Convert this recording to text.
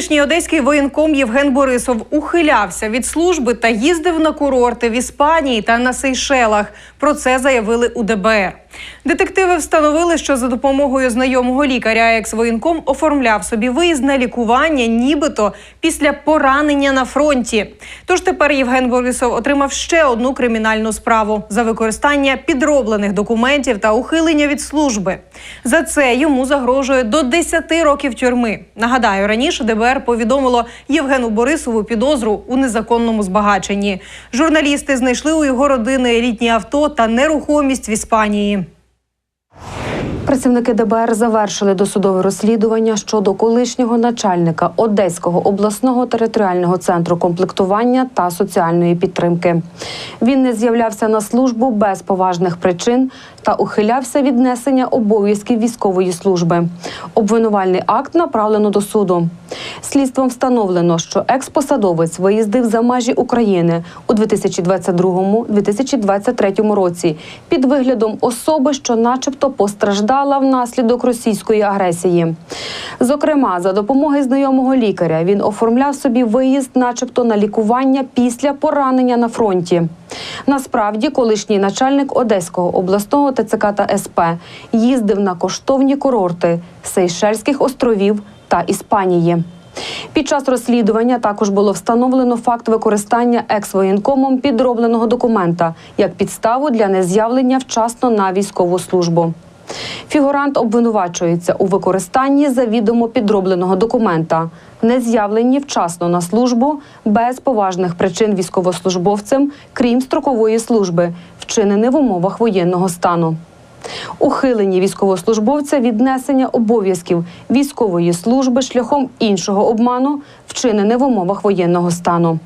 Колишній одеський воєнком Євген Борисов ухилявся від служби та їздив на курорти в Іспанії та на Сейшелах. Про це заявили у ДБР. Детективи встановили, що за допомогою знайомого лікаря екс-воєнком оформляв собі виїзд на лікування, нібито після поранення на фронті. Тож тепер Євген Борисов отримав ще одну кримінальну справу за використання підроблених документів та ухилення від служби. За це йому загрожує до 10 років тюрми. Нагадаю, раніше ДБР повідомило Євгену Борисову підозру у незаконному збагаченні. Журналісти знайшли у його родини елітні авто та нерухомість в Іспанії. Працівники ДБР завершили досудове розслідування щодо колишнього начальника Одеського обласного територіального центру комплектування та соціальної підтримки. Він не з'являвся на службу без поважних причин та ухилявся від несення обов'язків військової служби. Обвинувальний акт направлено до суду. Слідством встановлено, що експосадовець виїздив за межі України у 2022-2023 році під виглядом особи, що, начебто, постраждала внаслідок російської агресії. Зокрема, за допомогою знайомого лікаря він оформляв собі виїзд, начебто, на лікування після поранення на фронті. Насправді, колишній начальник Одеського обласного ТЦК та СП їздив на коштовні курорти Сейшельських островів та Іспанії. Під час розслідування також було встановлено факт використання екс-воєнкомом підробленого документа як підставу для нез'явлення вчасно на військову службу. Фігурант обвинувачується у використанні завідомо підробленого документа, нез'явленні вчасно на службу без поважних причин військовослужбовцем, крім строкової служби, вчинене в умовах воєнного стану. Ухилені військовослужбовця від несення обов'язків військової служби шляхом іншого обману, вчинене в умовах воєнного стану.